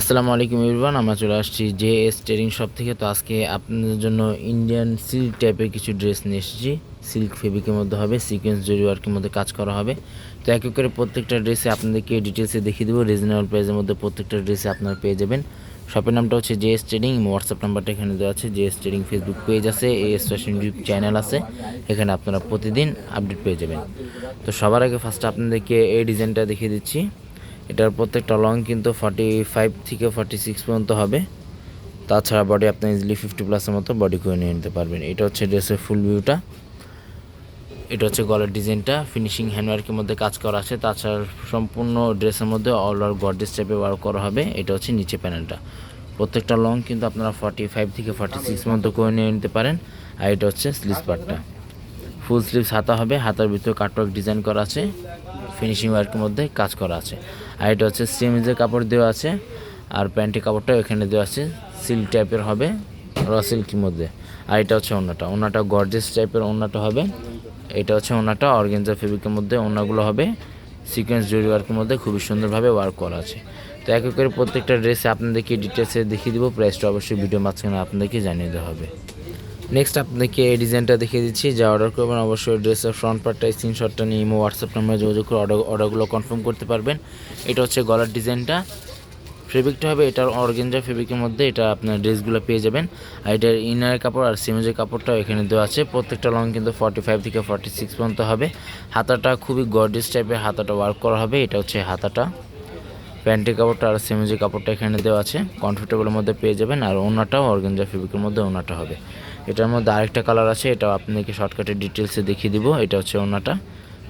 আসসালামু আলাইকুম ইরবান আমরা চলে আসছি জে এস ট্রেডিং শপ থেকে। তো আজকে আপনাদের জন্য ইন্ডিয়ান সিল্ক টাইপের কিছু ড্রেস নিয়ে এসেছি। সিল্ক ফেব্রিকের মধ্যে হবে সিকোয়েন্স জরি ওয়ার্কের মধ্যে কাজ করা হবে। তো এক করে প্রত্যেকটা ড্রেসে আপনাদেরকে ডিটেলসে দেখিয়ে দেবো। রিজনেবল প্রাইসের মধ্যে প্রত্যেকটা ড্রেসে আপনারা পেয়ে যাবেন। শপের নামটা হচ্ছে জে এস ট্রেডিং হোয়াটসঅ্যাপ নাম্বারটা এখানে দেওয়া আছে। J S trading Facebook page আছে A S fashion YouTube channel আছে। এখানে আপনারা প্রতিদিন আপডেট পেয়ে যাবেন। তো সবার আগে ফার্স্ট আপনাদেরকে এই ডিজাইনটা দেখিয়ে দিচ্ছি। এটার প্রত্যেকটা লং কিন্তু ফর্টি ফাইভ থেকে ফর্টি সিক্স পর্যন্ত হবে। তাছাড়া বডি আপনি ইজিলি ফিফটি প্লাসের মতো বডি করে নিয়ে নিতে পারবেন। এটা হচ্ছে ড্রেসের ফুল ভিউটা এটা হচ্ছে গলার ডিজাইনটা ফিনিশিং হ্যান্ডওয়ার্কের মধ্যে কাজ করা আছে। তাছাড়া সম্পূর্ণ ড্রেসের মধ্যে অল ওভার গডেস টাইপে ওয়ার্ক করা হবে। এটা হচ্ছে নিচে প্যানেলটা প্রত্যেকটা লং কিন্তু আপনারা ফর্টি ফাইভ থেকে ফর্টি সিক্স মতো করে নিয়ে নিতে পারেন। আর এটা হচ্ছে স্লিস পার্টটা ফুল স্লিভস হাতা হবে। হাতার ভিতরে কাটওয়ার্ক ডিজাইন করা আছে। ফিনিশিং ওয়ার্কের মধ্যে কাজ করা আছে। আর এটা হচ্ছে সেমিজের কাপড় দেওয়া আছে, আর প্যান্টের কাপড়টাও এখানে দেওয়া আছে, সিল্ক টাইপের হবে, র সিল্কের মধ্যে। আর এটা হচ্ছে ওনাটা ওনাটা গর্জেস টাইপের ওনাটা হবে, এটা হচ্ছে ওনাটা অর্গেঞ্জা ফেব্রিকের মধ্যে ওনাগুলো হবে সিকোয়েন্স জরি ওয়ার্কের মধ্যে খুবই সুন্দরভাবে ওয়ার্ক করা আছে। তো এক করে প্রত্যেকটা ড্রেসে আপনাদেরকে ডিটেলসে দেখিয়ে দিব প্রাইসটা অবশ্যই ভিডিও মাঝখানে আপনাদেরকে জানিয়ে দেওয়া হবে। নেক্সট আপনাকে এই ডিজাইনটা দেখিয়ে দিচ্ছি। যা অর্ডার করবেন, অবশ্যই ড্রেসের ফ্রন্ট পার্টটা স্ক্রিনশটটা নিয়ে ইমো হোয়াটসঅ্যাপ নাম্বারে যোগাযোগ করে অর্ডার অর্ডারগুলো কনফার্ম করতে পারবেন। এটা হচ্ছে গলার ডিজাইনটা ফেব্রিকটা হবে এটার অর্গেঞ্জা ফেব্রিকের মধ্যে, এটা আপনার ড্রেসগুলো পেয়ে যাবেন। আর এটার ইনারের কাপড় আর সিমেজের কাপড়টাও এখানে দেওয়া আছে। প্রত্যেকটা লং কিন্তু ফর্টি ফাইভ থেকে ফর্টি সিক্স পর্যন্ত হবে। হাতাটা খুবই গর্ডিস টাইপের হাতাটা ওয়ার্ক করা হবে। এটা হচ্ছে হাতাটা। প্যান্টের কাপড়টা আর সিমেজের কাপড়টা এখানে দেওয়া আছে কমফোর্টেবলের মধ্যে পেয়ে যাবেন। আর ওনাটাও অর্গেঞ্জা ফেব্রিকের মধ্যে ওনাটা হবে। এটার মধ্যে আরেকটা কালার আছে এটা আপনাকে শর্টকাটে ডিটেলসে দেখিয়ে দিব। এটা হচ্ছে ওনাটা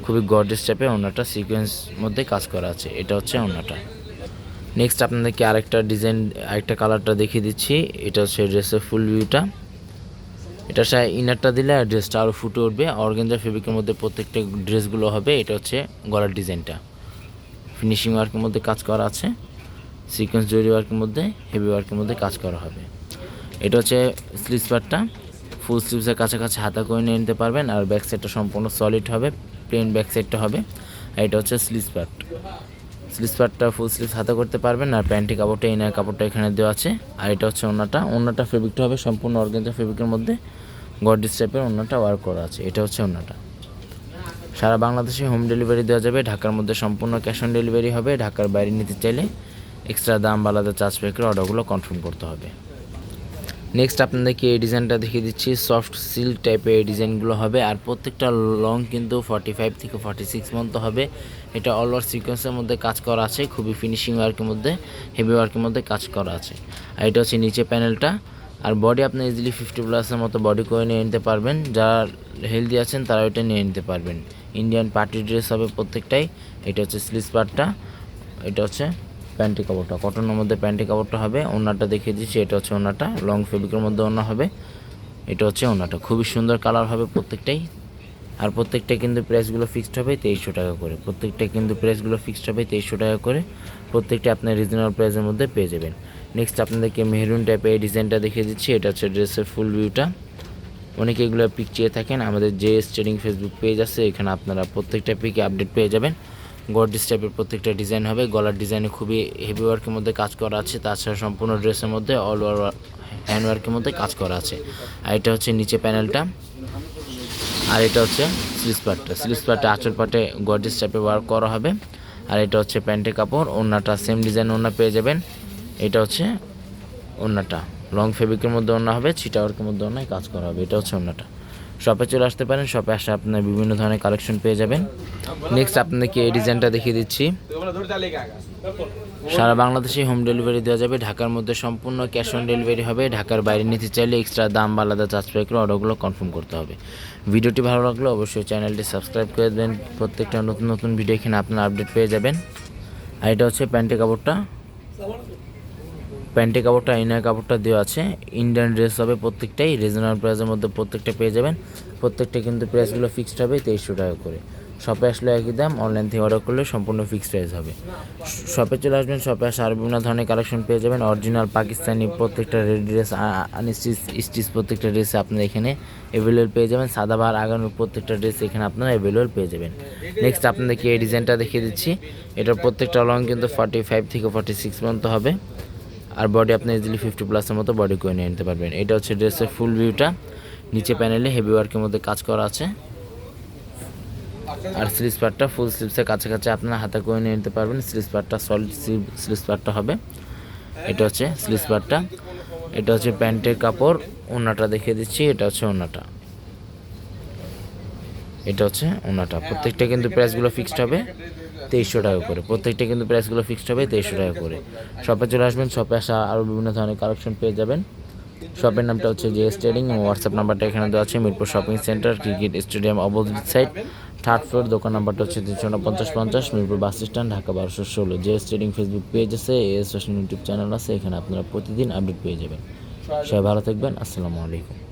খুবই গর্ডিস টাইপের ওনাটা সিকোয়েন্স মধ্যে কাজ করা আছে। এটা হচ্ছে ওনাটা নেক্সট আপনাদেরকে আরেকটা ডিজাইন আরেকটা কালারটা দেখিয়ে দিচ্ছি। এটা হচ্ছে ড্রেসের ফুল ভিউটা এটা সে ইনারটা দিলে ড্রেসটা আরও ফুটে উঠবে। অর্গেঞ্জা ফেব্রিকের মধ্যে প্রত্যেকটা ড্রেসগুলো হবে। এটা হচ্ছে গলার ডিজাইনটা ফিনিশিং ওয়ার্কের মধ্যে কাজ করা আছে। সিকোয়েন্স জরি ওয়ার্কের মধ্যে হেভি ওয়ার্কের মধ্যে কাজ করা হবে। এটা হচ্ছে স্লিভস পার্টটা ফুল স্লিভসের কাছাকাছি হাতা করে নিয়ে নিতে পারবেন আর ব্যাক সাইডটা সম্পূর্ণ সলিড হবে প্লেন ব্যাক সাইডটা হবে। আর এটা হচ্ছে স্লিভস পার্ট স্লিভস পার্টটা ফুল স্লিভস হাতা করতে পারবেন আর প্যান্টি কাপড়টা ইনার কাপড়টা এখানে দেওয়া আছে। আর এটা হচ্ছে ওনাটা ওনাটা ফেব্রিকটা হবে সম্পূর্ণ অর্গেঞ্জা ফেব্রিকের মধ্যে। গডিস টাইপের ওনাটা ওয়ার্ক করা আছে। এটা হচ্ছে ওনাটা সারা বাংলাদেশে হোম ডেলিভারি দেওয়া যাবে। ঢাকার মধ্যে সম্পূর্ণ ক্যাশ অন ডেলিভারি হবে। ঢাকার বাইরে নিতে চাইলে এক্সট্রা দাম বা আলাদা চার্জ পে করে অর্ডারগুলো কনফার্ম করতে হবে। নেক্সট আপনাদেরকে এই ডিজাইনটা দেখিয়ে দিচ্ছি। সফট সিল্ক টাইপের এই ডিজাইনগুলো হবে। আর প্রত্যেকটা লং কিন্তু ফর্টি ফাইভ থেকে ফর্টি সিক্স মন্ত হবে। এটা অল ওভার সিকোয়েন্সের মধ্যে কাজ করা আছে। খুবই ফিনিশিং ওয়ার্কের মধ্যে হেভি ওয়ার্কের মধ্যে কাজ করা আছে। আর এটা হচ্ছে নিচে প্যানেলটা আর বডি আপনি ইজিলি ফিফটি প্লাসের মতো বডি করে নিয়ে নিতে পারবেন। যারা হেলদি আছেন তারা ওইটা নিয়ে নিতে পারবেন। ইন্ডিয়ান পার্টি ড্রেস হবে প্রত্যেকটাই। এটা হচ্ছে স্লিস পার্টটা এটা হচ্ছে প্যান্টি কাপড়টা। কটনের মধ্যে প্যান্টি কাপড়টা হবে ওনাটা দেখিয়ে দিচ্ছি, এটা হচ্ছে ওনাটা লং ফেব্রিকের মধ্যে ওনা হবে, এটা হচ্ছে ওনাটা খুবই সুন্দর কালার হবে প্রত্যেকটাই। আর প্রত্যেকটা কিন্তু প্রাইসগুলো ফিক্সড হবে তেইশশো টাকা করে। প্রত্যেকটা কিন্তু প্রাইসগুলো ফিক্সড হবে তেইশশো টাকা করে। প্রত্যেকটা আপনার রিজনেবল প্রাইসের মধ্যে পেয়ে যাবেন। নেক্সট আপনাদেরকে মেহরুন টাইপের এই ডিজাইনটা দেখিয়ে দিচ্ছি, এটা হচ্ছে ড্রেসের ফুল ভিউটা অনেকে এগুলো পিক চেয়ে থাকেন। আমাদের যে ট্রেডিং ফেসবুক পেজ আছে, এখানে আপনারা প্রত্যেকটা পিকে আপডেট পেয়ে যাবেন। গর্ডিস টাইপের প্রত্যেকটা ডিজাইন হবে। গলার ডিজাইনে খুবই হেভি ওয়ার্কের মধ্যে কাজ করা আছে। তাছাড়া সম্পূর্ণ ড্রেসের মধ্যে অল ওভার হ্যান্ড ওয়ার্কের মধ্যে কাজ করা আছে। আর এটা হচ্ছে নিচে প্যানেলটা। আর এটা হচ্ছে স্লিস পার্টটা স্লিস পার্টে আঁচল পাটে গর্ডিস টাইপের ওয়ার্ক করা হবে। আর এটা হচ্ছে প্যান্টের কাপড়। ওনাটা সেম ডিজাইন ওনা পেয়ে যাবেন। এটা হচ্ছে ওনাটা লং ফেব্রিকের মধ্যে ওনা হবে। ছিটা ওয়ার্কের মধ্যে ওনায় কাজ করা হবে। এটা হচ্ছে ওনাটা শপে চলে আসতে পারেন। শপে আসে আপনার বিভিন্ন ধরনের কালেকশন পেয়ে যাবেন। নেক্সট আপনাদেরকে এই ডিজাইনটা দেখিয়ে দিচ্ছি। সারা বাংলাদেশে হোম ডেলিভারি দেওয়া যাবে। ঢাকার মধ্যে সম্পূর্ণ ক্যাশ অন ডেলিভারি হবে। ঢাকার বাইরে নিতে চাইলে এক্সট্রা দাম বা আলাদা চার্জ পে করে অর্ডারগুলো কনফার্ম করতে হবে। ভিডিওটি ভালো লাগলে অবশ্যই চ্যানেলটি সাবস্ক্রাইব করে দেবেন। প্রত্যেকটা নতুন নতুন ভিডিও এখানে আপনার আপডেট পেয়ে যাবেন। আর এটা হচ্ছে প্যান্টের কাপড়টা। প্যান্টের কাপড়টা, ইনার কাপড়টা দেওয়া আছে। ইন্ডিয়ান ড্রেস হবে প্রত্যেকটাই রিজনেবল প্রাইসের মধ্যে প্রত্যেকটা পেয়ে যাবেন। প্রত্যেকটা কিন্তু প্রাইসগুলো ফিক্সড হবে তেইশশো টাকা করে। শপে আসলে একই দাম অনলাইন থেকে অর্ডার করলে সম্পূর্ণ ফিক্সড প্রাইস হবে। শপে চলে আসবেন শপে আসে আরও বিভিন্ন ধরনের কালেকশন পেয়ে যাবেন। অরিজিনাল পাকিস্তানি প্রত্যেকটা রেড ড্রেস আনস্টিচ স্টিচ প্রত্যেকটা ড্রেস আপনারা এখানে অ্যাভেলেবল পেয়ে যাবেন। সাদাবার আগানোর প্রত্যেকটা ড্রেস এখানে আপনারা অ্যাভেলেবল পেয়ে যাবেন। নেক্সট আপনাদেরকে এই ডিজাইনটা দেখিয়ে দিচ্ছি। এটার প্রত্যেকটা লং কিন্তু ফর্টি ফাইভ থেকে ফর্টি সিক্স পর্যন্ত হবে। আর বডি আপনি ইজিলি ফিফটি প্লাসের মতো বডি করে নিয়ে নিতে পারবেন। এটা হচ্ছে ড্রেসের ফুল ভিউটা নিচে প্যানেলে হেভি ওয়ার্কের মধ্যে কাজ করা আছে। আর স্লিভস পার্টটা ফুল স্লিভসের কাছাকাছি আপনারা হাতে করে নিয়ে নিতে পারবেন। স্লিভস পার্টটা সলিড স্লিভস পার্টটা হবে। এটা হচ্ছে স্লিভস পার্টটা এটা হচ্ছে প্যান্টের কাপড়। ওনাটা দেখিয়ে দিচ্ছি। এটা হচ্ছে ওনাটা। এটা হচ্ছে ওনাটা। প্রত্যেকটা কিন্তু প্রাইসগুলো ফিক্সড হবে। তেইশশো টাকা করে। প্রত্যেকটা কিন্তু প্রাইসগুলো ফিক্সড হবে তেইশশো টাকা করে। শপে চলে আসবেন শপে আসা আরও বিভিন্ন ধরনের কালেকশন পেয়ে যাবেন। শপের নামটা হচ্ছে জিএস ট্রেডিং হোয়াটসঅ্যাপ নাম্বারটা এখানে দেওয়া আছে, Mirpur shopping centre cricket stadium opposite side third floor দোকান নাম্বারটা হচ্ছে তিনশো পঞ্চাশ পঞ্চাশ, মিরপুর বাস স্ট্যান্ড ঢাকা বারোশো ষোলো। জিএস ট্রেডিং ফেসবুক পেজ আছে এস ফ্যাশন ইউটিউব চ্যানেল আছে, এখানে আপনারা প্রতিদিন আপডেট পেয়ে যাবেন। সবাই ভালো থাকবেন, আসসালামু আলাইকুম।